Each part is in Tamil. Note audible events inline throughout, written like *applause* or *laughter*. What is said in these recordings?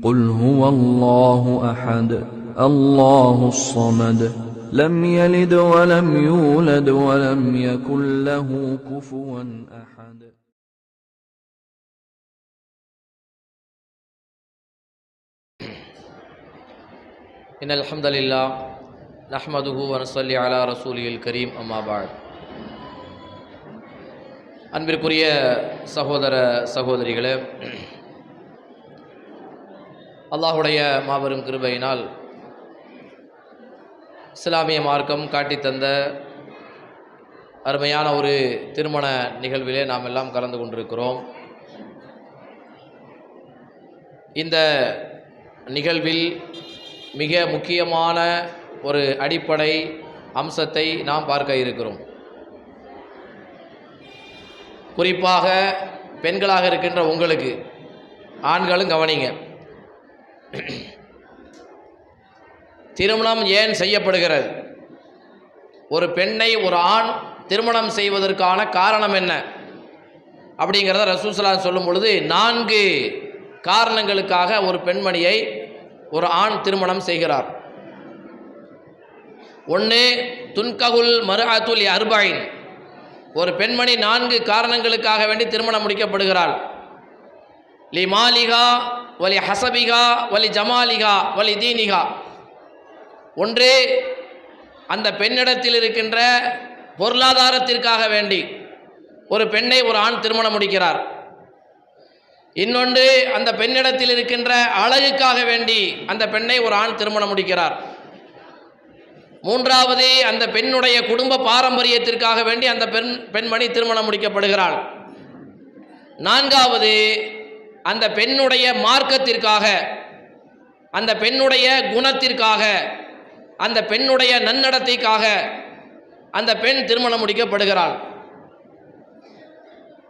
قل هو الله احد الله الصمد لم يلد ولم يولد ولم يكن له كفوا احد إن الحمد لله نحمده ونصلي على رسوله الكريم أما بعد அன்பிற்குரிய சகோதர சகோதரிகளே அல்லாஹுடைய மாபெரும் கிருபையினால் இஸ்லாமிய மார்க்கம் காட்டித்தந்த அருமையான ஒரு திருமண நிகழ்விலே நாம் எல்லாம் கலந்து கொண்டிருக்கிறோம். இந்த நிகழ்வில் மிக முக்கியமான ஒரு அடிப்படை அம்சத்தை நாம் பார்க்க இருக்கிறோம். குறிப்பாக பெண்களாக இருக்கின்ற உங்களுக்கு ஆண்களும் கவனிங்க. *clears throat* திருமணம் ஏன் செய்யப்படுகிறது? ஒரு பெண்ணை ஒரு ஆண் திருமணம் செய்வதற்கான காரணம் என்ன? அப்படிங்கிறத ரசூசலா சொல்லும் பொழுது நான்கு காரணங்களுக்காக ஒரு பெண்மணியை ஒரு ஆண் திருமணம் செய்கிறார். ஒன்று துன்ககுல் மருஅத்துல் அர்பாயின் ஒரு பெண்மணி நான்கு காரணங்களுக்காக வேண்டி திருமணம் முடிக்கப்படுகிறாள். லி மாலிகா வலி ஹசபிகா வலி ஜமாலிகா வலி தீனிகா. ஒன்று அந்த பெண்ணிடத்தில் இருக்கின்ற பொருளாதாரத்திற்காக வேண்டி ஒரு பெண்ணை ஒரு ஆண் திருமணம் முடிக்கிறார். இன்னொன்று அந்த பெண்ணிடத்தில் இருக்கின்ற அழகுக்காக வேண்டி அந்த பெண்ணை ஒரு ஆண் திருமணம் முடிக்கிறார். மூன்றாவது அந்த பெண்ணுடைய குடும்ப பாரம்பரியத்திற்காக வேண்டி அந்த பெண் பெண்மணி திருமணம் முடிக்கப்படுகிறாள். நான்காவது அந்த பெண்ணுடைய மார்க்கத்திற்காக அந்த பெண்ணுடைய குணத்திற்காக அந்த பெண்ணுடைய நன்னடத்தைக்காக அந்த பெண் திருமணம் முடிக்கப்படுகிறாள்.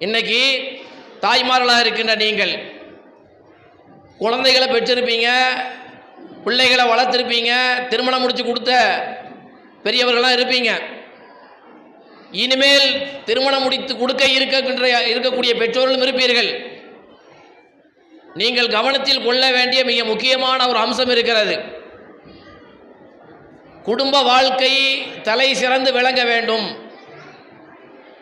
இன்னைக்கு தாய்மார்களாக இருக்கின்ற நீங்கள் குழந்தைகளை பெற்றிருப்பீங்க பிள்ளைகளை வளர்த்துருப்பீங்க திருமணம் முடித்து கொடுத்த பெரியவர்களாக இருப்பீங்க. இனிமேல் திருமணம் முடித்து கொடுக்க இருக்கின்ற இருக்கக்கூடிய பெற்றோர்களும் இருப்பீர்கள். நீங்கள் கவனத்தில் கொள்ள வேண்டிய மிக முக்கியமான ஒரு அம்சம் இருக்கிறது. குடும்ப வாழ்க்கை தலை சிறந்து விளங்க வேண்டும்.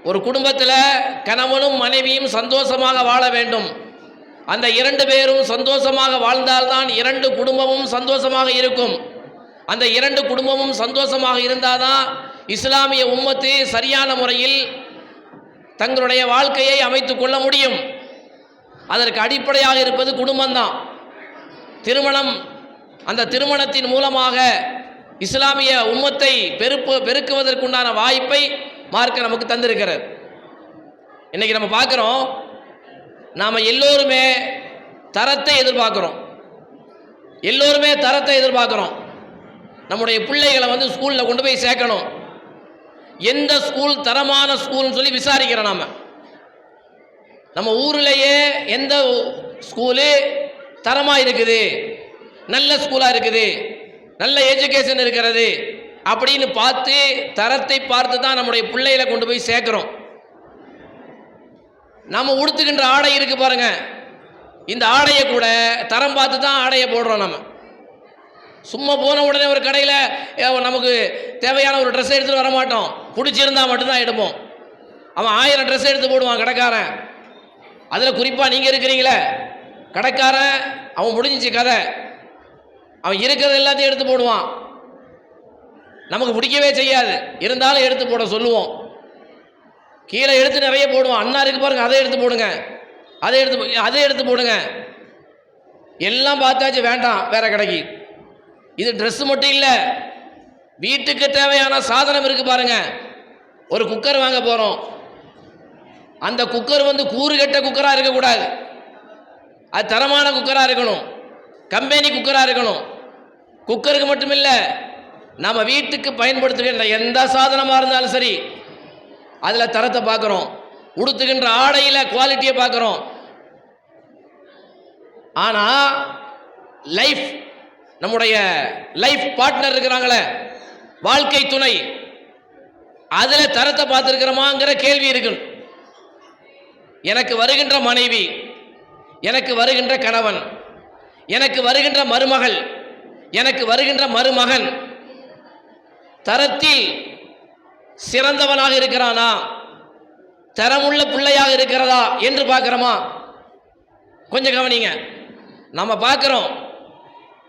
ஒரு குடும்பத்தில் கணவனும் மனைவியும் சந்தோஷமாக வாழ வேண்டும். அந்த இரண்டு பேரும் சந்தோஷமாக வாழ்ந்தால்தான் இரண்டு குடும்பமும் சந்தோஷமாக இருக்கும். அந்த இரண்டு குடும்பமும் சந்தோஷமாக இருந்தால்தான் இஸ்லாமிய உம்மத்து சரியான முறையில் தங்களுடைய வாழ்க்கையை அமைத்து கொள்ள முடியும். அதற்கு அடிப்படையாக இருப்பது குடும்பம்தான். திருமணம் அந்த திருமணத்தின் மூலமாக இஸ்லாமிய உம்மத்தை பெருப்பு பெருக்குவதற்குண்டான வாய்ப்பை மார்க்க நமக்கு தந்திருக்கிறது. இன்னைக்கு நம்ம பார்க்குறோம் நாம் எல்லோருமே தரத்தை எதிர்பார்க்குறோம். எல்லோருமே தரத்தை எதிர்பார்க்குறோம். நம்முடைய பிள்ளைகளை வந்து ஸ்கூலில் கொண்டு போய் சேர்க்கணும். எந்த ஸ்கூல் தரமான ஸ்கூல்னு சொல்லி விசாரிக்கிறோம் நாம். நம்ம ஊர்லேயே எந்த ஸ்கூலு தரமாக இருக்குது? நல்ல ஸ்கூலாக இருக்குது. நல்ல எஜுகேஷன் இருக்கிறது. அப்படின்னு பார்த்து தரத்தை பார்த்து தான் நம்முடைய பிள்ளைகளை கொண்டு போய் சேர்க்குறோம். நம்ம உடுத்துக்கின்ற ஆடை இருக்கு பாருங்க. இந்த ஆடையை கூட தரம் பார்த்து தான் ஆடையை போடுறோம் நம்ம சும்மா போன உடனே ஒரு கடையில் நமக்கு தேவையான ஒரு ட்ரெஸ் எடுத்துகிட்டு வர மாட்டோம் பிடிச்சிருந்தா மட்டும்தான் எடுப்போம். அவன் ஆயிரம் ட்ரெஸ் எடுத்து போடுவான் கடைக்காரன். அதில் குறிப்பாக நீங்கள் இருக்கிறீங்களே. கடைக்காரன் அவன் முடிஞ்சிச்சு கதை. அவன் இருக்கிறது எல்லாத்தையும் எடுத்து போடுவான். நமக்கு பிடிக்கவே செய்யாது. இருந்தாலும் எடுத்து போட சொல்லுவோம். கீழே எடுத்து நிறைய போடுவோம் அண்ணா இருக்கு பாருங்க அதை எடுத்து போடுங்க. அதை எடுத்து அதை எடுத்து போடுங்க. எல்லாம் பார்த்தாச்சு வேண்டாம் வேற கடைக்கு. இது ட்ரெஸ்ஸு மட்டும் இல்லை. வீட்டுக்கு தேவையான சாதனம் இருக்கு பாருங்க. ஒரு குக்கர் வாங்க போகிறோம் அந்த குக்கர் வந்து கூறுகெட்ட குக்கராக இருக்கக்கூடாது. அது தரமான குக்கராக இருக்கணும். கம்பெனி குக்கராக இருக்கணும். குக்கருக்கு மட்டும் இல்லை நம்ம வீட்டுக்கு பயன்படுத்துகின்ற எந்த சாதனமாக இருந்தாலும் சரி அதில் தரத்தை பார்க்குறோம். உடுத்துகின்ற ஆடையில் குவாலிட்டியை பார்க்குறோம். ஆனால் லைஃப் நம்முடைய லைஃப் பார்ட்னர் இருக்கிறாங்களே வாழ்க்கை துணை அதில் தரத்தை பார்த்துருக்கிறோமாங்கிற கேள்வி இருக்குன்னு எனக்கு வருகின்ற மனைவி எனக்கு வருகின்ற கணவன் எனக்கு வருகின்ற மருமகள் எனக்கு வருகின்ற மருமகன் தரத்தில் சிறந்தவனாக இருக்கிறானா? தரமுள்ள பிள்ளையாக இருக்கிறதா என்று பார்க்குறோமா? கொஞ்சம் கவனிங்க. நம்ம பார்க்குறோம்.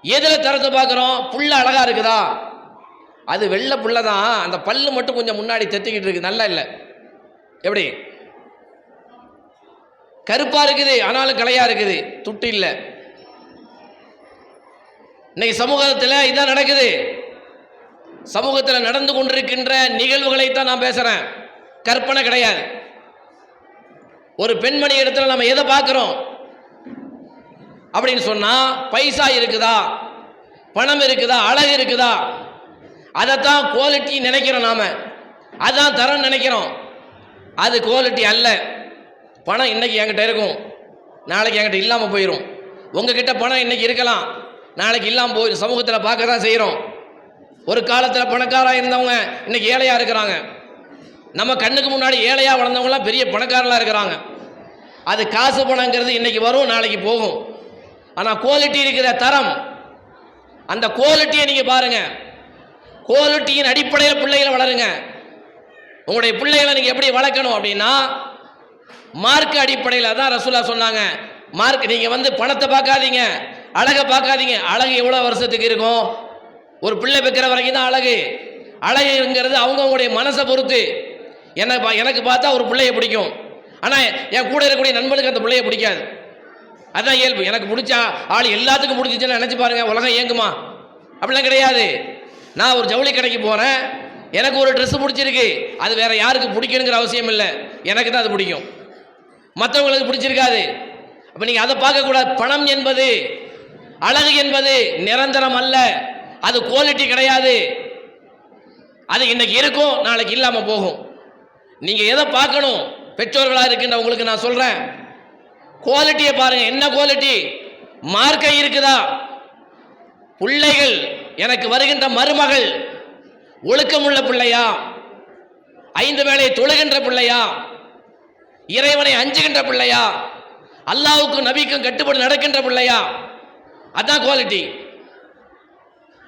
எதில் தரத்தை பார்க்குறோம்? புள்ள அழகாக இருக்குதா? அது வெள்ளை புள்ள தான் அந்த பல்லு மட்டும் கொஞ்சம் முன்னாடி தெத்திக்கிட்டு இருக்கு. நல்லா இல்லை. எப்படி? கருப்பா இருக்குது ஆனாலும் கலையா இருக்குது. துட்டு இல்லை. இன்னைக்கு சமூகத்தில் இதான் நடக்குது. சமூகத்தில் நடந்து கொண்டிருக்கின்ற நிகழ்வுகளை தான் நான் பேசுறேன். கற்பனை கிடையாது. ஒரு பெண்மணி இடத்துல நம்ம எதை பார்க்குறோம்? அப்படின்னு சொன்னா பைசா இருக்குதா? பணம் இருக்குதா? அழகு இருக்குதா? அதைத்தான் குவாலிட்டி நினைக்கிறோம் நாம. அதான் தரம் நினைக்கிறோம். அது குவாலிட்டி அல்ல. பணம் இன்றைக்கி என்கிட்ட இருக்கும். நாளைக்கு என்கிட்ட இல்லாமல் போயிடும் உங்ககிட்ட பணம் இன்னைக்கு இருக்கலாம். நாளைக்கு இல்லாமல் போய் சமூகத்தில் பார்க்க தான் செய்கிறோம் ஒரு காலத்தில் பணக்காராக இருந்தவங்க இன்றைக்கி ஏழையாக இருக்கிறாங்க. நம்ம கண்ணுக்கு முன்னாடி ஏழையாக வளர்ந்தவங்களாம் பெரிய பணக்காரலாக இருக்கிறாங்க. அது காசு பணங்கிறது இன்றைக்கி வரும் நாளைக்கு போகும். ஆனால் குவாலிட்டி இருக்கிற தரம் அந்த குவாலிட்டியை நீங்கள் பாருங்கள் குவாலிட்டியின் அடிப்படையில் பிள்ளைகளை வளருங்க. உங்களுடைய பிள்ளைகளை நீங்கள் எப்படி வளர்க்கணும் அப்படின்னா மார்க் அடிப்படையில் தான் ரசூலா சொன்னாங்க. மார்க் நீங்கள் வந்து பணத்தை பார்க்காதீங்க. அழகை பார்க்காதீங்க. அழகு எவ்வளோ வருஷத்துக்கு இருக்கும்? ஒரு பிள்ளை வைக்கிற வரைக்கும் தான் அழகு. அழகுங்கிறது அவங்கவுங்களுடைய மனசை பொறுத்து. எனக்கு பா- எனக்கு பார்த்தா ஒரு பிள்ளைய பிடிக்கும். ஆனால் என் கூட இருக்கக்கூடிய நண்பனுக்கு அந்த பிள்ளைய பிடிக்காது. அதான் இயல்பு. எனக்கு பிடிச்ச ஆள் எல்லாத்துக்கும் பிடிச்சிச்சுன்னு நினச்சி பாருங்க. உலகம் இயங்குமா? அப்படிலாம் கிடையாது. நான் ஒரு ஜவுளி கடைக்கு போகிறேன் எனக்கு ஒரு ட்ரெஸ்ஸு பிடிச்சிருக்கு. அது வேற யாருக்கு பிடிக்கணுங்கிற அவசியம் இல்லை. எனக்கு தான் அது பிடிக்கும். மற்றவங்களுக்கு பிடிச்சிருக்காது. அப்போ நீங்கள் அதை பார்க்கக்கூடாது. பணம் என்பது அழகு என்பது நிரந்தரம் அல்ல. அது குவாலிட்டி கிடையாது. அது இன்னைக்கு இருக்கும் நாளைக்கு இல்லாமல் போகும். நீங்கள் எதை பார்க்கணும்? பெற்றோர்களாக இருக்கின்ற உங்களுக்கு நான் சொல்கிறேன் குவாலிட்டியை பாருங்க. என்ன குவாலிட்டி மார்க்கை இருக்குதா? பிள்ளைகள் எனக்கு வருகின்ற மருமகள் ஒழுக்கமுள்ள பிள்ளையா? ஐந்து வேளை தொழுகின்ற பிள்ளையா? இறைவனை அஞ்சுகின்ற பிள்ளையா? அல்லாவுக்கும் நபிக்கும் கட்டுப்பட்டு நடக்கின்ற பிள்ளையா? அதான் குவாலிட்டி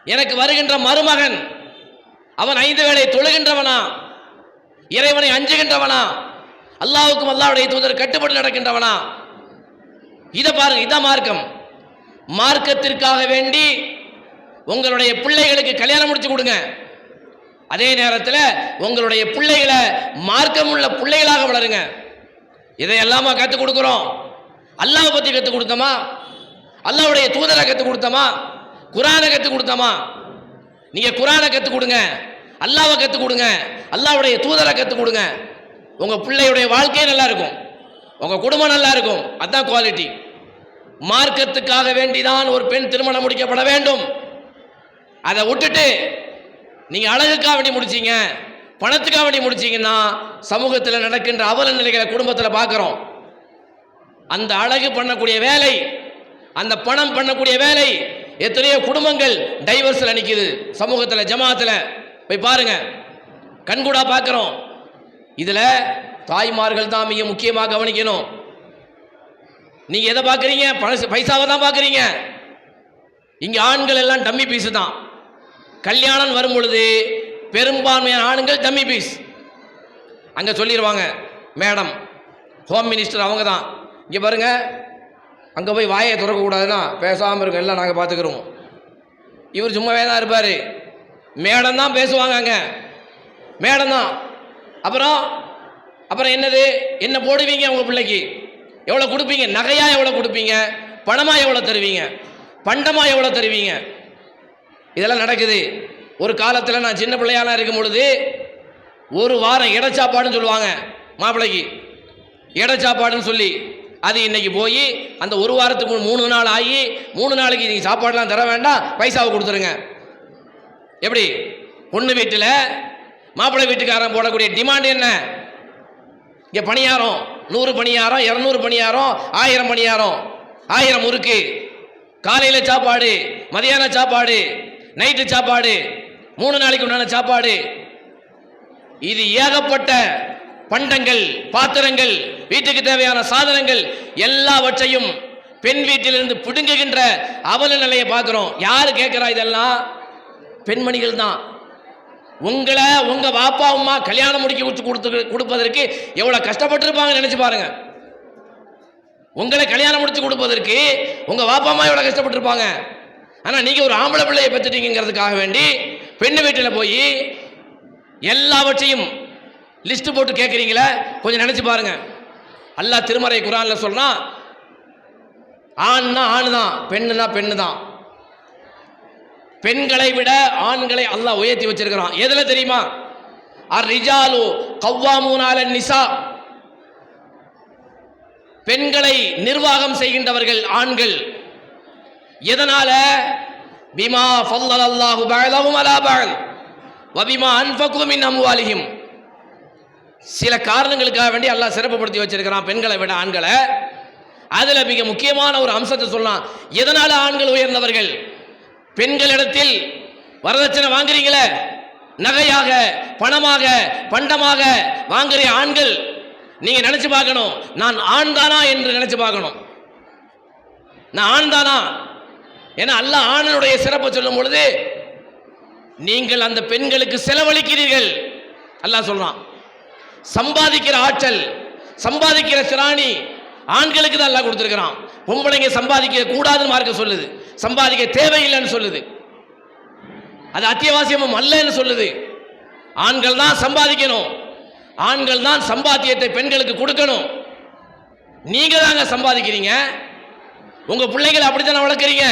எனக்கு வருகின்ற மருமகன் அவன் ஐந்து வேளை தொழுகின்றவனா? இறைவனை அஞ்சுகின்றவனா? அல்லாவுக்கும் அல்லாவுடைய தூதர் கட்டுப்பட்டு நடக்கின்றவனா? இதை பாருங்க இதான் மார்க்கம். மார்க்கத்திற்காக வேண்டி உங்களுடைய பிள்ளைகளுக்கு கல்யாணம் முடிச்சு கொடுங்க. அதே நேரத்தில் உங்களுடைய பிள்ளைகளை மார்க்கமுள்ள பிள்ளைகளாக வளருங்க. இதையெல்லாமா கற்றுக் கொடுக்குறோம்? அல்லாவை பற்றி கற்றுக் கொடுத்தோமா? அல்லாவுடைய தூதரை கற்றுக் கொடுத்தோமா? குரானை கற்றுக் கொடுத்தோமா? நீங்கள் குரானை கற்றுக் கொடுங்க. அல்லாவை கற்றுக் கொடுங்க. அல்லாவுடைய தூதரை கற்றுக் கொடுங்க. உங்கள் பிள்ளையுடைய வாழ்க்கையே நல்லா இருக்கும். உங்கள் குடும்பம் நல்லா இருக்கும். அதுதான் குவாலிட்டி மார்க்கத்துக்காக வேண்டிதான் ஒரு பெண் திருமணம் முடிக்கப்பட வேண்டும். அதை விட்டுட்டு நீங்கள் அழகுக்காக வேண்டி முடிச்சிங்க. பணத்துக்காக வேண்டி முடிச்சீங்கன்னா சமூகத்தில் நடக்கின்ற அவல நிலைகளை குடும்பத்தில் பார்க்குறோம். அந்த அழகு பண்ணக்கூடிய வேலை அந்த பணம் பண்ணக்கூடிய வேலை எத்தனையோ குடும்பங்கள் டைவர்ஸில் நிற்கிது சமூகத்தில் ஜமாத்தில். போய் பாருங்க. கண்கூடா பார்க்குறோம். இதில் தாய்மார்கள் தான் மிக முக்கியமாக கவனிக்கணும். நீங்கள் எதை பார்க்குறீங்க? பணசு பைசாவை தான் பார்க்குறீங்க. இங்கே ஆண்கள் எல்லாம் டம்மி பீஸு தான். கல்யாணம் வரும் பொழுது பெரும்பான்மையான ஆணுங்கள் டம்மி பீஸ் அங்கே சொல்லிடுவாங்க மேடம் ஹோம் மினிஸ்டர் அவங்க தான் இங்கே பாருங்க அங்கே போய் வாயை திறக்கக்கூடாதுன்னா பேசாமல் இருக்கும் எல்லாம் நாங்கள் பார்த்துக்குறோம் இவர் சும்மாவே தான் இருப்பார். மேடம் தான் பேசுவாங்க அங்கே. மேடம் தான். அப்புறம் அப்புறம் என்னது? என்ன போடுவீங்க உங்கள் பிள்ளைக்கு? எவ்வளோ கொடுப்பீங்க? நகையாக எவ்வளோ கொடுப்பீங்க? பணமாக எவ்வளோ தருவீங்க? பண்டமாக எவ்வளோ தருவீங்க? இதெல்லாம் நடக்குது. ஒரு காலத்தில் நான் சின்ன பிள்ளையாலாம் இருக்கும் பொழுது ஒரு வாரம் இடச்சாப்பாடுன்னு சொல்லுவாங்க மாப்பிள்ளைக்கு. இடச்சாப்பாடுன்னு சொல்லி அது இன்னைக்கு போய் அந்த ஒரு வாரத்துக்கு மூணு நாள் ஆகி மூணு நாளைக்கு நீங்கள் சாப்பாடெலாம் தர வேண்டாம் பைசாவை கொடுத்துருங்க. எப்படி? பொண்ணு வீட்டில் மாப்பிள்ளை வீட்டுக்காரன் போடக்கூடிய டிமாண்ட் என்ன? இங்கே பணியாரம் நூறு பணியாரம் இரநூறு பணியாரம் ஆயிரம் பணியாரம் ஆயிரம் முறுக்கு. காலையில் சாப்பாடு மதியான சாப்பாடு நைட்டு சாப்பாடு மூணு நாளைக்கு உண்டான சாப்பாடு. இது ஏகப்பட்ட பண்டங்கள் பாத்திரங்கள் வீட்டுக்கு தேவையான சாதனங்கள் எல்லாவற்றையும் பெண் வீட்டிலிருந்து பிடுங்குகின்ற அவல நிலையை பார்க்குறோம். யார் கேட்குறா இதெல்லாம்? பெண்மணிகள் தான். உங்களை உங்கள் பாப்பா அம்மா கல்யாணம் முடிக்க விட்டு கொடுத்து கொடுப்பதற்கு எவ்வளோ கஷ்டப்பட்டிருப்பாங்கன்னு நினச்சி பாருங்க. உங்களை கல்யாணம் முடித்து கொடுப்பதற்கு உங்கள் பாப்பா அம்மா எவ்வளோ கஷ்டப்பட்டிருப்பாங்க. ஆனால் நீங்கள் ஒரு ஆம்பளை பிள்ளையை பெற்றுட்டீங்கிறதுக்காக வேண்டி பெண்ணு வீட்டில் போய் எல்லாவற்றையும் லிஸ்ட் போட்டு கேட்குறீங்களே கொஞ்சம் நினச்சி பாருங்க. அல்லாஹ் திருமறை குரான்ல சொல்கிறான் ஆண்னா ஆண் தான் பெண்ணுனா பெண்ணு தான் பெண்களை விட ஆண்களை அல்லாஹ் உயர்த்தி வச்சிருக்கிறான். எதில் தெரியுமா? அர் ரிஜாலு கவ்வாமூனால நிசா. பெண்களை நிர்வாகம் செய்கின்றவர்கள் ஆண்கள். எதனால? பிமா ஃபல்லல் அல்லாஹு பஅலஹும் அலா பஅல் வபிமா அன்ஃபகு மின் அம்வாலிஹிம் சில காரணங்களுக்காக வேண்டி அல்லாஹ் சிறப்புப்படுத்தி வச்சிருக்கிறான் பெண்களை விட ஆண்களை அதில் மிக முக்கியமான ஒரு அம்சத்தை சொல்லலாம் எதனால் ஆண்கள் உயர்ந்தவர்கள் பெண்களிடத்தில் வரதட்சணை வாங்குறீங்களே நகையாக பணமாக பண்டமாக வாங்குற ஆண்கள் நீங்க நினைச்சு பார்க்கணும் நான் ஆண் தானா என்று நினைச்சு பார்க்கணும் நான் ஆண் தானா ஏன்னா அல்ல ஆணனுடைய சிறப்பை சொல்லும் பொழுது நீங்கள் அந்த பெண்களுக்கு செலவழிக்கிறீர்கள். அல்லாஹ் சொல்றான். சம்பாதிக்கிற ஆற்றல் சம்பாதிக்கிற சிராணி ஆண்களுக்கு தான் எல்லாம் கொடுத்துருக்கிறான். பொம்பளைங்க சம்பாதிக்க கூடாதுன்னு மார்க்க சொல்லுது. சம்பாதிக்க தேவையில்லைன்னு சொல்லுது. அது அத்தியாவசியமும் அல்லன்னு சொல்லுது. ஆண்கள் தான் சம்பாதிக்கணும். ஆண்கள் தான் சம்பாத்தியத்தை பெண்களுக்கு கொடுக்கணும். நீங்க தாங்க சம்பாதிக்கிறீங்க. உங்க பிள்ளைகளை அப்படித்தானே வளர்க்குறீங்க?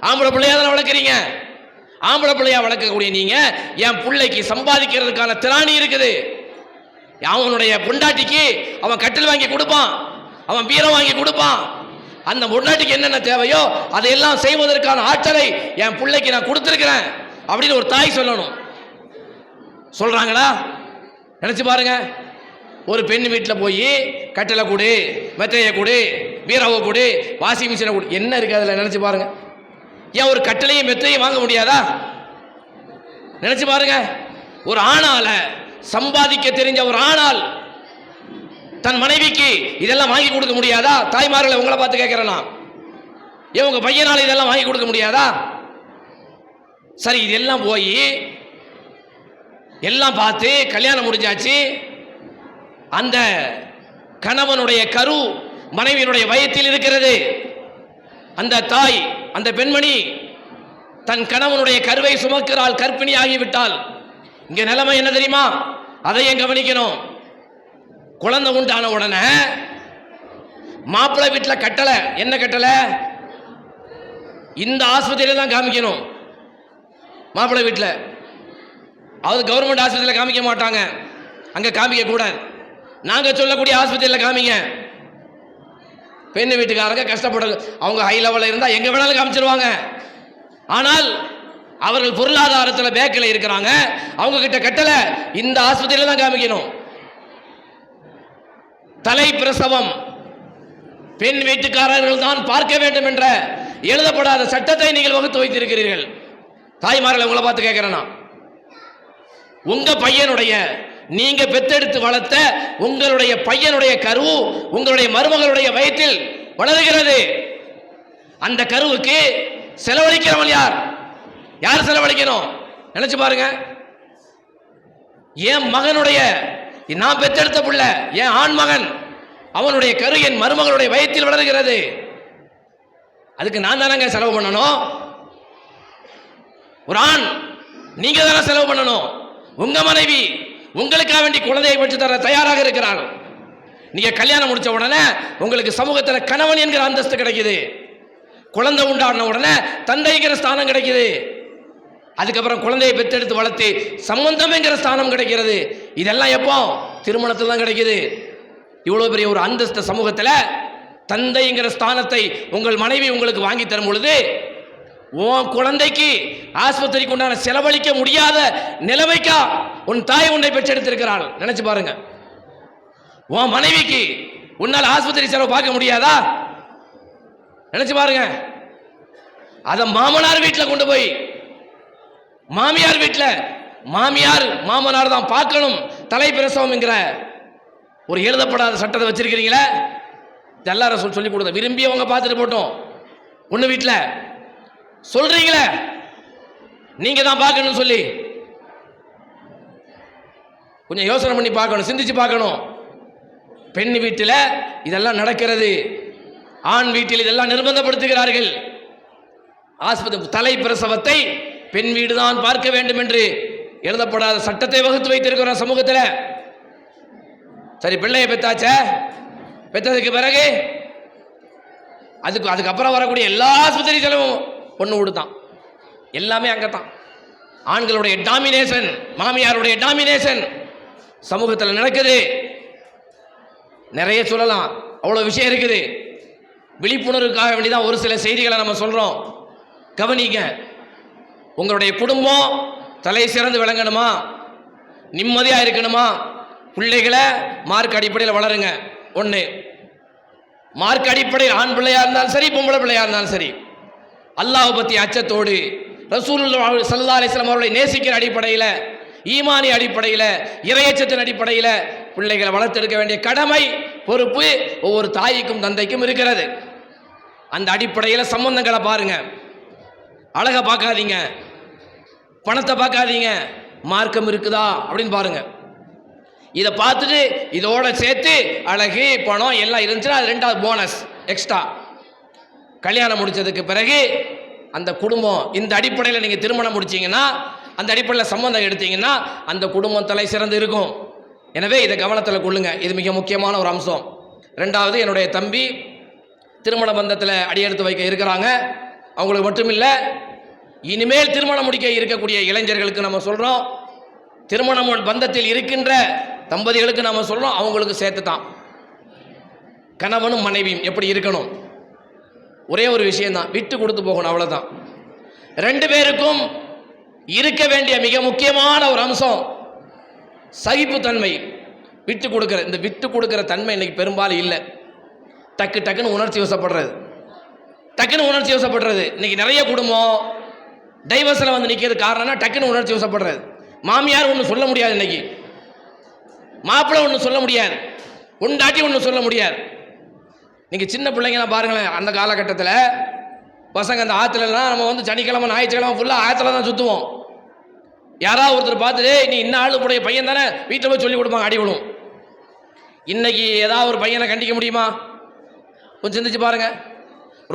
ஆம்பளை பிள்ளையா தானே வளர்க்குறீங்க? ஆம்பளை பிள்ளையா வளர்க்கக்கூடிய நீங்க என் பிள்ளைக்கு சம்பாதிக்கிறதுக்கான திராணி இருக்குது. அவனுடைய பொண்டாட்டிக்கு அவன் கட்டில் வாங்கி கொடுப்பான். அவன் பீரம் வாங்கி கொடுப்பான். அந்த பொண்டாட்டிக்கு என்னென்ன தேவையோ அதையெல்லாம் செய்வதற்கான ஆற்றலை என் பிள்ளைக்கு நான் கொடுத்துருக்கிறேன் அப்படின்னு ஒரு தாய் சொல்லணும். சொல்றாங்களா? நினைச்சு பாருங்க. ஒரு பெண் வீட்டில் போய் கட்டிலை கொடு மெத்தையை கொடு பீரவை கொடு வாஷிங் மிஷினை கொடு. என்ன இருக்குது அதில்? நினச்சி பாருங்கள் ஏன் ஒரு கட்டளையும் மெத்தையும் வாங்க முடியாதா? நினைச்சு பாருங்க. ஒரு ஆணால சம்பாதிக்க தெரிஞ்ச ஒரு ஆணால் தன் மனைவிக்கு இதெல்லாம் வாங்கி கொடுக்க முடியாதா? தாய்மார்களை உங்களை பார்த்து கேட்கிறேன் ஏன் உங்க பையனால இதெல்லாம் வாங்கி கொடுக்க முடியாதா? சரி இதெல்லாம் போய் எல்லாம் பார்த்து கல்யாணம் முடிஞ்சாச்சு. அந்த கணவனுடைய கரு மனைவியினுடைய வயத்தில் இருக்கிறது. அந்த தாய் அந்த பெண்மணி தன் கணவனுடைய கருவை சுமக்கிறாள் கற்பிணி ஆகிவிட்டால் இங்க நிலைமை என்ன தெரியுமா? அதையும் கவனிக்கணும். குழந்தை உண்டான உடனே மாப்பிள்ளை வீட்டில் கட்டலை. என்ன கட்டலை? இந்த ஆஸ்பத்திரியில தான் காமிக்கணும். மாப்பிள்ளை வீட்டில். அது கவர்மெண்ட் ஆஸ்பத்திரியில் காமிக்க மாட்டாங்க. அங்கே காமிக்க கூட நாங்கள் சொல்லக்கூடிய ஆஸ்பத்திரியில் காமிங்க. பெண் வீட்டுக்காரங்க கஷ்டப்படுறது அவங்க ஹை லெவலில் இருந்தால் எங்கே வேணாலும் காமிச்சிருவாங்க. ஆனால் அவர்கள் பொருளாதாரத்தில் பேக்கில் இருக்கிறாங்க. அவங்க கிட்ட கட்டலை. இந்த ஆஸ்பத்திரியில் தான் காமிக்கணும். தலை பிரசவம் பெண் வீட்டுக்காரர்கள் தான் பார்க்க வேண்டும் என்ற எழுதப்படாத சட்டத்தை நீங்கள் வகுத்து வைத்திருக்கிறீர்கள். தாய்மார்களை உங்களை பார்த்து கேட்கிறேன் நான். உங்க பையனுடைய நீங்க பெத்தெடுத்து வளர்த்த உங்களுடைய பையனுடைய கருவு உங்களுடைய மருமகளுடைய வயிற்றில் வளருகிறது. அந்த கருவுக்கு செலவழிக்கிறவன் யார்? யார் செலவழிக்கணும்? நினைச்சு பாருங்க. என் மகனுடைய நான் பெத்தெடுத்த புள்ள என் ஆண் மகன் அவனுடைய கரு என் மருமகளுடைய வயத்தில் வளருகிறது. அதுக்கு நான் தானங்க செலவு பண்ணணும்? ஒரு ஆண் நீங்க தானே செலவு பண்ணணும். உங்க மனைவி உங்களுக்காக வேண்டி குழந்தையை பெற்று தர தயாராக இருக்கிறார் நீங்க கல்யாணம் முடிச்ச உடனே உங்களுக்கு சமூகத்தில் கணவன் என்கிற அந்தஸ்து கிடைக்குது. குழந்தை உண்டான உடனே தந்தைங்கிற ஸ்தானம் கிடைக்குது. அதுக்கப்புறம் குழந்தையை பெற்றெடுத்து வளர்த்து சம்பந்தம்ங்கிற ஸ்தானம் கிடைக்கிறது. இதெல்லாம் எப்போ? திருமணத்தில் தான் கிடைக்குது. இவ்வளோ பெரிய ஒரு அந்தஸ்து சமூகத்தில் தந்தைங்கிற ஸ்தானத்தை உங்கள் மனைவி உங்களுக்கு வாங்கி தரும் பொழுது உன் குழந்தைக்கு ஆஸ்பத்திரிக்கு உண்டான செலவழிக்க முடியாத நிலைமைக்கா உன் தாய் உன்னை பெற்றெடுத்திருக்கிறாள். நினைச்சு பாருங்க. உன் மனைவிக்கு உன்னால் ஆஸ்பத்திரி செலவு பார்க்க முடியாதா? நினைச்சு பாருங்க. அதை மாமனார் வீட்டில் கொண்டு போய் மாமியார் வீட்டில் மாமியார் மாமனார் தான் பார்க்கணும். தலை பிரசவம்ங்கிற ஒரு எழுதப்படாத சட்டத்தை வச்சிருக்கிறீங்களே? எல்லாரும் சொல்லி கொடுத்த விரும்பியவங்க பார்த்துட்டு போட்டோம். ஒன்று வீட்டில் சொல்றீங்களே? நீங்க தான் பார்க்கணும்னு சொல்லி. கொஞ்சம் யோசனை பண்ணி பார்க்கணும் சிந்திச்சு பார்க்கணும். பெண் வீட்டில் இதெல்லாம் நடக்கிறது. ஆண் வீட்டில் இதெல்லாம் நிர்பந்தப்படுத்துகிறார்கள். ஆஸ்பத்திரி தலை பிரசவத்தை பெண் வீடு தான் பார்க்க வேண்டும் என்று எழுதப்படாத சட்டத்தை வகுத்து வைத்திருக்கிறோம் சமூகத்தில். சரி பிள்ளையை பெத்தாச்சே? பெத்ததுக்கு பிறகு? அதுக்கு அதுக்கப்புறம் வரக்கூடிய எல்லா ஆஸ்பத்திரி செலவும் பொண்ணு விடுதான். எல்லாமே அங்கே தான் ஆண்களுடைய டாமினேஷன் மாமியாருடைய டாமினேஷன் சமூகத்தில் நடக்குது. நிறைய சொல்லலாம். அவ்வளோ விஷயம் இருக்குது. விழிப்புணர்வுக்காக வேண்டிதான் ஒரு சில செய்திகளை நம்ம சொல்கிறோம் கவனிங்க. உங்களுடைய குடும்பம் தலை சிறந்து விளங்கணுமா? நிம்மதியாக இருக்கணுமா? பிள்ளைகளை மார்க் அடிப்படையில் வளருங்க. ஒன்று மார்க் அடிப்படையில் ஆண் பிள்ளையாக இருந்தாலும் சரி பொம்பளை பிள்ளையாக இருந்தாலும் சரி. அல்லாஹ் பற்றி அச்சத்தோடு ரசூல் சல்லா அலிஸ்லாம் அவர்களை நேசிக்கிற அடிப்படையில் ஈமானி அடிப்படையில் இறையச்சத்தின் அடிப்படையில் பிள்ளைகளை வளர்த்தெடுக்க வேண்டிய கடமை பொறுப்பு ஒவ்வொரு தாய்க்கும் தந்தைக்கும் இருக்கிறது. அந்த அடிப்படையில் சம்பந்தங்களை பாருங்க. அழகை பார்க்காதீங்க. பணத்தை பார்க்காதீங்க. மார்க்கம் இருக்குதா அப்படின்னு பாருங்க. இதை பார்த்துட்டு இதோட சேர்த்து அழகு பணம் எல்லாம் இருந்துச்சுன்னா அது ரெண்டாவது போனஸ் எக்ஸ்ட்ரா கல்யாணம் முடித்ததுக்கு பிறகு அந்த குடும்பம் இந்த அடிப்படையில் நீங்கள் திருமணம் முடிச்சீங்கன்னா அந்த அடிப்படையில் சம்மந்தம் எடுத்தீங்கன்னா அந்த குடும்பம் தலை சிறந்து இருக்கும். எனவே இதை கவனத்தில் கொள்ளுங்க. இது மிக முக்கியமான ஒரு அம்சம். ரெண்டாவது என்னுடைய தம்பி திருமண பந்தத்தில் அடியெடுத்து வைக்க இருக்கிறாங்க. அவங்களுக்கு மட்டும் இல்லை இனிமேல் திருமணம் முடிக்க இருக்கக்கூடிய இளைஞர்களுக்கு நம்ம சொல்கிறோம் திருமணம் பந்தத்தில் இருக்கின்ற தம்பதிகளுக்கு நம்ம சொல்கிறோம் அவங்களுக்கு சேர்த்து தான் கணவனும் மனைவியும் எப்படி இருக்கணும்? ஒரே ஒரு விஷயம்தான். விட்டு கொடுத்து போகணும் அவ்வளோதான் ரெண்டு பேருக்கும் இருக்க வேண்டிய மிக முக்கியமான ஒரு அம்சம் சகிப்புத்தன்மை. விட்டு கொடுக்குற இந்த விட்டு கொடுக்குற தன்மை இன்னைக்கு பெரும்பாலும் இல்லை. டக்கு டக்குன்னு உணர்ச்சி வசப்படுறது. டக்குன்னு உணர்ச்சி வசப்படுறது. இன்னைக்கு நிறைய குடும்பம் டைவர்ஸில் வந்து நிற்கிறது காரணம்னா டக்குன்னு உணர்ச்சி வசப்படுறது. மாமியார் ஒன்று சொல்ல முடியாது இன்னைக்கு. மாப்பிள்ளை ஒன்று சொல்ல முடியாது. உண்டாட்டி ஒன்று சொல்ல முடியாது. நீங்கள் சின்ன பிள்ளைங்களாம் பாருங்களேன் அந்த காலகட்டத்தில் பசங்க அந்த ஆற்றுலலாம் நம்ம வந்து சனிக்கிழமை ஞாயிற்றுக்கிழமை ஃபுல்லாக ஆற்றுல தான் சுற்றுவோம் யாராவது ஒருத்தர் பார்த்துட்டு நீ இன்ன ஆளுடைய பையன் தானே? வீட்டில் போய் சொல்லி கொடுப்பாங்க அடி விடும் இன்றைக்கி ஏதாவது ஒரு பையனை கண்டிக்க முடியுமா? கொஞ்சம் சிந்திச்சு பாருங்கள்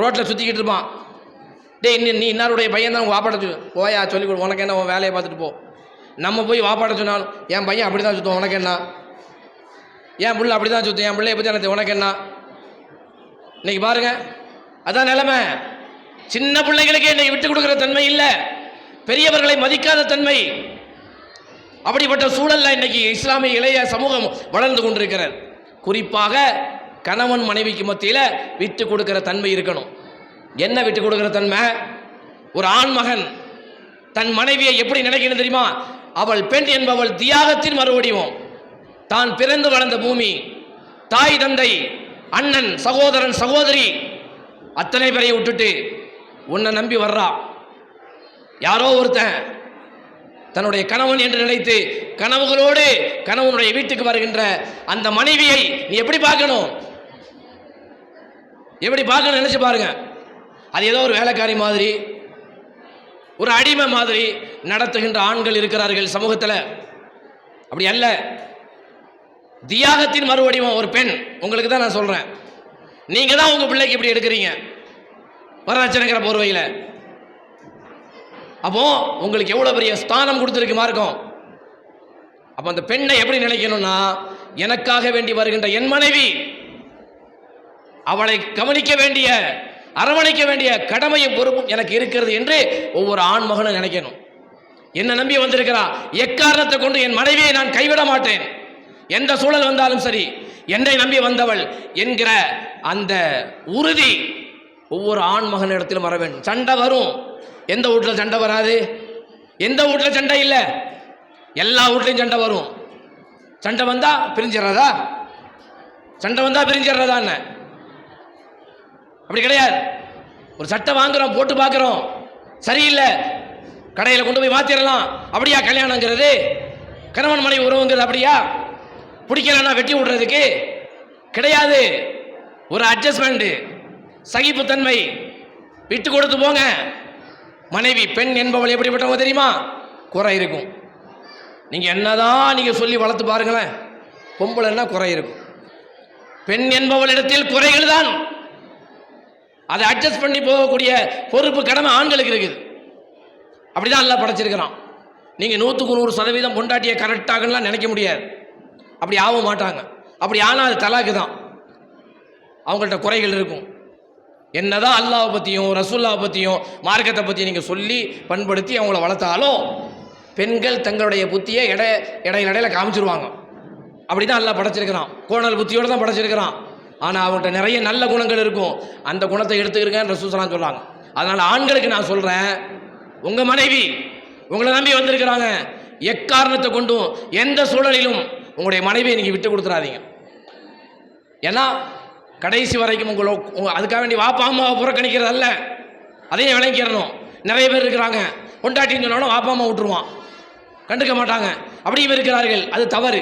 ரோட்டில் சுற்றிக்கிட்டு இருப்பான். டேய் இன்னும் நீ இன்னாருடைய பையன் தான் வாப்பாட சொல்லு. போயா சொல்லி கொடு உனக்கு என்ன உன் வேலையை பார்த்துட்டு போ. நம்ம போய் வாப்பாட சொன்னாலும் என் பையன் அப்படி தான் சுற்றுவான் உனக்கு என்ன? என் பிள்ளை அப்படி தான் சுற்றும் என் பிள்ளைய பற்றி எனக்கு உனக்கு என்ன? இன்னைக்கு பாருங்க அதான் நிலைமை. சின்ன பிள்ளைகளுக்கே இன்னைக்கு விட்டு கொடுக்குற தன்மை இல்லை. பெரியவர்களை மதிக்காத தன்மை. அப்படிப்பட்ட சூழலில் இன்னைக்கு இஸ்லாமிய இளைய சமூகம் வளர்ந்து கொண்டிருக்கிறது. குறிப்பாக கணவன் மனைவிக்கு மத்தியில் விட்டு கொடுக்குற தன்மை இருக்கணும். என்ன விட்டு கொடுக்குற தன்மை? ஒரு ஆண் மகன் தன் மனைவியை எப்படி நினைக்கணும் தெரியுமா? அவள் பெண் என்பவள் தியாகத்தின் மறுவடிவம் தான் பிறந்து வளர்ந்த பூமி தாய் தந்தை அண்ணன் சகோதரன் சகோதரி அத்தனை பேரையும் விட்டுட்டு உன்னை நம்பி வர்றா. யாரோ ஒருத்தன் தன்னுடைய கணவன் என்று நினைத்து கனவுகளோடு கணவனுடைய வீட்டுக்கு வருகின்ற அந்த மனைவியை நீ எப்படி பார்க்கணும்? எப்படி பார்க்கணும் நினச்சி பாருங்க. அது ஏதோ ஒரு வேலைக்காரி மாதிரி ஒரு அடிமை மாதிரி நடத்துகின்ற ஆண்கள் இருக்கிறார்கள் சமூகத்தில். அப்படி அல்ல. தியாகத்தின் மறுவடிவம் ஒரு பெண். உங்களுக்கு தான் நான் சொல்கிறேன் நீங்கள் தான் உங்கள் பிள்ளைக்கு இப்படி எடுக்கிறீங்க. வரதட்சணைங்கிற போர்வையில். அப்போ உங்களுக்கு எவ்வளோ பெரிய ஸ்தானம் கொடுத்துருக்குமா இருக்கும் அப்போ அந்த பெண்ணை எப்படி நினைக்கணும்னா எனக்காக வேண்டி வருகின்ற என் மனைவி அவளை கவனிக்க வேண்டிய அரவணைக்க வேண்டிய கடமையும் பொறுப்பும் எனக்கு இருக்கிறது என்று ஒவ்வொரு ஆண் மகனும் நினைக்கணும். என்ன நம்பி வந்திருக்கிறா? எக்காரணத்தை கொண்டு என் மனைவியை நான் கைவிட மாட்டேன்? எந்த சூழல் வந்தாலும் சரி என்னை நம்பி வந்தவள் என்கிற அந்த உறுதி ஒவ்வொரு ஆண் மகனிடத்திலும் வர வேண்டும். சண்டை வரும். எந்த வீட்டில் சண்டை வராது? எந்த வீட்டில் சண்டை இல்லை? எல்லா வீட்லையும் சண்டை வரும். சண்டை வந்தால் பிரிஞ்சிடுறதா? சண்டை வந்தால் பிரிஞ்சிடறதா என்ன? அப்படி கிடையாது. ஒரு சட்டை வாங்குறோம் போட்டு பார்க்குறோம். சரியில்லை. கடையில் கொண்டு போய் மாற்றிடலாம் அப்படியா கல்யாணங்கிறது? கணவன் மனைவி உறவுங்கிறது அப்படியா? பிடிக்கலன்னா வெட்டி விடுறதுக்கு கிடையாது. ஒரு அட்ஜஸ்ட்மெண்ட்டு சகிப்புத்தன்மை விட்டு கொடுத்து போங்க. மனைவி பெண் என்பவள் எப்படிப்பட்டவங்க தெரியுமா? குறை இருக்கும். நீங்கள் என்னதான் நீங்கள் சொல்லி வளர்த்து பாருங்களேன். பொம்பளைன்னா குறை இருக்கும். பெண் என்பவளிடத்தில் குறைகள் தான். அதை அட்ஜஸ்ட் பண்ணி போகக்கூடிய பொறுப்பு கடமை ஆண்களுக்கு இருக்குது. அப்படிதான் எல்லாம் படைச்சிருக்கிறான். நீங்கள் நூற்றுக்கு நூறு சதவீதம் பொண்டாட்டியை கரெக்டாகலாம் நினைக்க முடியாது. அப்படி ஆக மாட்டாங்க. அப்படி ஆனால் அது தலாக்கு தான் அவங்கள்ட்ட குறைகள் இருக்கும். என்னதான் அல்லாவை பற்றியும் ரசூல்லாவை பற்றியும் மார்க்கத்தை பற்றி நீங்கள் சொல்லி பண்படுத்தி அவங்கள வளர்த்தாலும் பெண்கள் தங்களுடைய புத்தியை எடை இடையில இடையில காமிச்சிருவாங்க. அப்படி தான் அல்லாஹ் படைச்சிருக்கிறான். கோணல் புத்தியோடு தான் படைச்சிருக்கிறான். ஆனால் அவங்கள்ட்ட நிறைய நல்ல குணங்கள் இருக்கும். அந்த குணத்தை எடுத்துக்கிறேன்னு ரசூசலாம் சொல்கிறாங்க அதனால் ஆண்களுக்கு நான் சொல்கிறேன் உங்கள் மனைவி உங்களை நம்பி வந்திருக்கிறாங்க. எக்காரணத்தை கொண்டும் எந்த சூழலிலும் உங்களுடைய மனைவியை நீங்கள் விட்டு கொடுத்துறாதீங்க. ஏன்னா கடைசி வரைக்கும் உங்களோ அதுக்காக வேண்டி வாப்பா அம்மாவை புறக்கணிக்கிறது அல்ல அதையும் விளங்கிக்கிறணும் நிறைய பேர் இருக்கிறாங்க. கொண்டாட்டின்னு சொன்னாலும் வாப்பா அம்மா விட்டுருவான். கண்டுக்க மாட்டாங்க. அப்படியும் இருக்கிறார்கள். அது தவறு.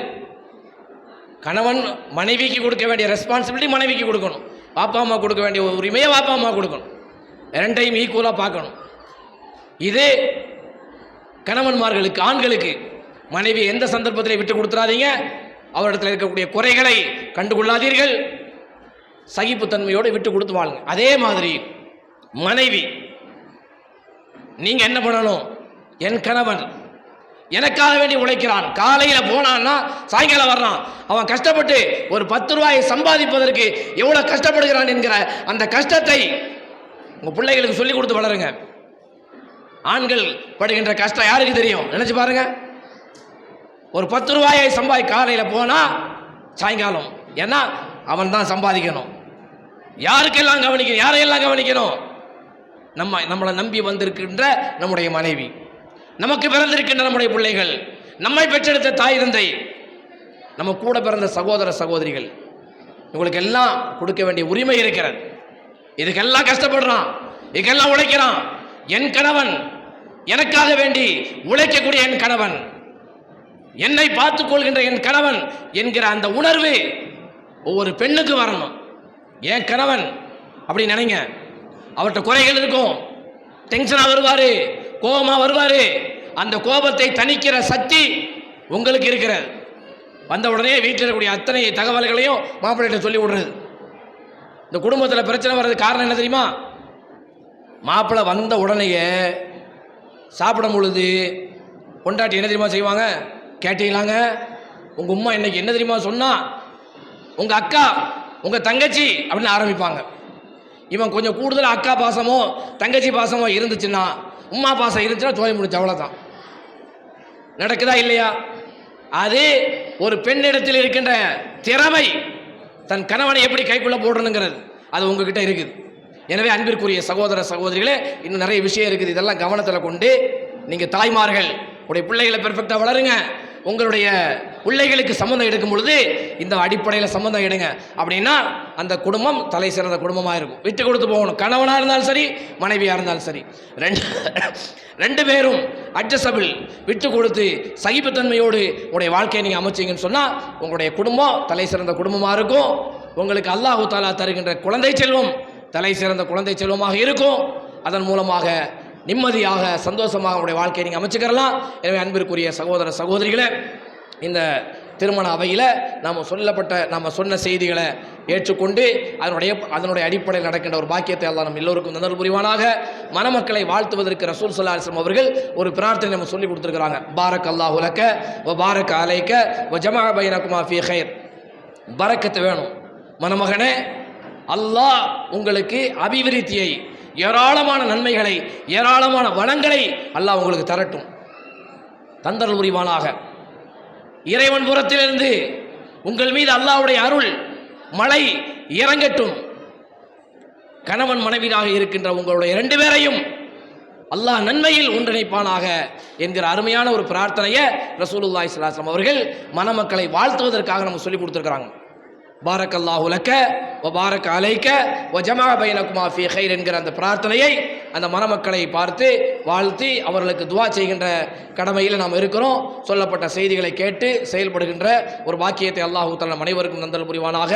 கணவன் மனைவிக்கு கொடுக்க வேண்டிய ரெஸ்பான்சிபிலிட்டி மனைவிக்கு கொடுக்கணும். வாப்பா அம்மா கொடுக்க வேண்டிய உரிமையை வாப்பா அம்மா கொடுக்கணும். ரெண்டையும் ஈக்குவலாக பார்க்கணும். இது கணவன்மார்களுக்கு ஆண்களுக்கு மனைவி எந்த சந்தர்ப்பத்தில் விட்டு கொடுத்துறாதீங்க. அவரிடத்தில் இருக்கக்கூடிய குறைகளை கண்டுகொள்ளாதீர்கள். சகிப்புத்தன்மையோடு விட்டு கொடுத்து வாழுங்க. அதே மாதிரி மனைவி நீங்கள் என்ன பண்ணணும்? என் கணவன் எனக்காக வேண்டி உழைக்கிறான். காலையில் போனான்னா சாயங்காலம் வர்றான். அவன் கஷ்டப்பட்டு ஒரு பத்து ரூபாயை சம்பாதிப்பதற்கு எவ்வளோ கஷ்டப்படுகிறான் என்கிற அந்த கஷ்டத்தை உங்கள் பிள்ளைகளுக்கு சொல்லிக் கொடுத்து வளருங்க. ஆண்கள் படுகின்ற கஷ்டம் யாருக்கு தெரியும்? நினச்சி பாருங்கள் ஒரு பத்து ரூபாயை சம்பாதி காலையில் போனால் சாயங்காலம். ஏன்னா அவன் தான் சம்பாதிக்கணும். யாருக்கெல்லாம் கவனிக்கணும்? யாரையெல்லாம் கவனிக்கணும்? நம்ம நம்மளை நம்பி வந்திருக்கின்ற நம்முடைய மனைவி. நமக்கு பிறந்திருக்கின்ற நம்முடைய பிள்ளைகள். நம்மை பெற்றெடுத்த தாய் தந்தை. நம்ம கூட பிறந்த சகோதர சகோதரிகள். இவங்களுக்கு எல்லாம் கொடுக்க வேண்டிய உரிமை இருக்கிறது. இதுக்கெல்லாம் கஷ்டப்படுறான். இதுக்கெல்லாம் உழைக்கிறான். என் கணவன் எனக்காக வேண்டி உழைக்கக்கூடிய என் கணவன். என்னை பார்த்துக் கொள்கின்ற என் கணவன் என்கிற அந்த உணர்வு ஒவ்வொரு பெண்ணுக்கு வரணும். என் கணவன்? அப்படி நினைங்க. அவர்கிட்ட குறைகள் இருக்கும். டென்ஷனாக வருவார். கோபமாக வருவார். அந்த கோபத்தை தணிக்கிற சக்தி உங்களுக்கு இருக்கிறது. வந்த உடனே வீட்டில் இருக்கக்கூடிய அத்தனை தகவல்களையும் மாப்பிள்ளைகிட்ட சொல்லி விடுறது. இந்த குடும்பத்தில் பிரச்சனை வர்றதுக்கு காரணம் என்ன தெரியுமா? மாப்பிள்ளை வந்த உடனேயே சாப்பிடும் பொழுது கொண்டாட்டி என்ன தெரியுமா செய்வாங்க? கேட்டீங்களாங்க? உங்கள் உம்மா இன்னைக்கு என்ன தெரியுமா சொன்னால் உங்கள் அக்கா உங்கள் தங்கச்சி அப்படின்னு ஆரம்பிப்பாங்க. இவன் கொஞ்சம் கூடுதல் அக்கா பாசமோ தங்கச்சி பாசமோ இருந்துச்சுன்னா உம்மா பாசம் இருந்துச்சுன்னா தோய் முடிச்சு அவ்வளோதான் நடக்குதா இல்லையா? அது ஒரு பெண்ணிடத்தில் இருக்கின்ற திறமை தன் கணவனை எப்படி கைக்குள்ளே போடணுங்கிறது அது உங்ககிட்ட இருக்குது. எனவே அன்பிற்குரிய சகோதர சகோதரிகளே இன்னும் நிறைய விஷயம் இருக்குது. இதெல்லாம் கவனத்தில் கொண்டு நீங்கள் தாய்மார்கள் உடைய பிள்ளைகளை பெர்ஃபெக்டாக வளருங்க. உங்களுடைய பிள்ளைகளுக்கு சம்மந்தம் எடுக்கும் பொழுது இந்த அடிப்படையில் சம்மந்தம் எடுங்க. அப்படின்னா அந்த குடும்பம் தலை சிறந்த குடும்பமாக இருக்கும். விட்டு கொடுத்து போகணும். கணவனாக இருந்தாலும் சரி மனைவியாக இருந்தாலும் சரி. ரெண்டு ரெண்டு பேரும் அட்ஜஸ்டபிள் விட்டு கொடுத்து சகிப்புத்தன்மையோடு உங்களுடைய வாழ்க்கையை நீங்கள் அமைச்சிங்கன்னு சொன்னால் உங்களுடைய குடும்பம் தலை சிறந்த குடும்பமாக இருக்கும். உங்களுக்கு அல்லாஹு தாலா தருகின்ற குழந்தை செல்வம் தலை சிறந்த குழந்தை செல்வமாக இருக்கும். அதன் மூலமாக நிம்மதியாக சந்தோஷமாக உங்களுடைய வாழ்க்கையை நீங்கள் அமைச்சுக்கிறலாம் எனவே அன்பிற்குரிய சகோதர சகோதரிகளை இந்த திருமண அவையில் நாம் சொல்லப்பட்ட நம்ம சொன்ன செய்திகளை ஏற்றுக்கொண்டு அதனுடைய அதனுடைய அடிப்படையில் நடக்கின்ற ஒரு பாக்கியத்தை எல்லாம் நம்ம எல்லோருக்கும் நந்தல் புரிவானாக. மணமக்களை வாழ்த்துவதற்கு ரசூல் சல்லாஸ்லம் அவர்கள் ஒரு பிரார்த்தனை நம்ம சொல்லி கொடுத்துருக்குறாங்க. பாரக் அல்லாஹ் உலக்க ஓ பாரக் அலைக்க ஓ ஜமா பைனகுமா ஃபி ஹைர் பரக்கத்து வேணும். மணமகனே அல்லாஹ் உங்களுக்கு அபிவிருத்தியை ஏராளமான நன்மைகளை ஏராளமான வளங்களை அல்லாஹ் உங்களுக்கு தரட்டும். தந்தரல் புரிவானாக. இறைவன் புறத்திலிருந்து உங்கள் மீது அல்லாவுடைய அருள் மழை இறங்கட்டும். கணவன் மனைவியாக இருக்கின்ற உங்களுடைய இரண்டு பேரையும் அல்லாஹ் நன்மையில் ஒன்றிணைப்பானாக என்கிற அருமையான ஒரு பிரார்த்தனையை ரசூலுல்லாய் சலாஸ்லாம் அவர்கள் மணமக்களை வாழ்த்துவதற்காக நம்ம சொல்லிக் கொடுத்துருக்குறாங்க. பாரக் அல்லாஹுலக்க வ பாரக் அலைக்க வ ஜமா பைனகுமா ஃபி ஹைர் என்கிற அந்த பிரார்த்தனையை அந்த மணமக்களை பார்த்து வாழ்த்தி அவர்களுக்கு துவா செய்கின்ற கடமையில் நாம் இருக்கிறோம். சொல்லப்பட்ட செய்திகளை கேட்டு செயல்படுகின்ற ஒரு வாக்கியத்தை அல்லாஹு தஆலா அனைவருக்கும் நந்தல் புரிவானாக.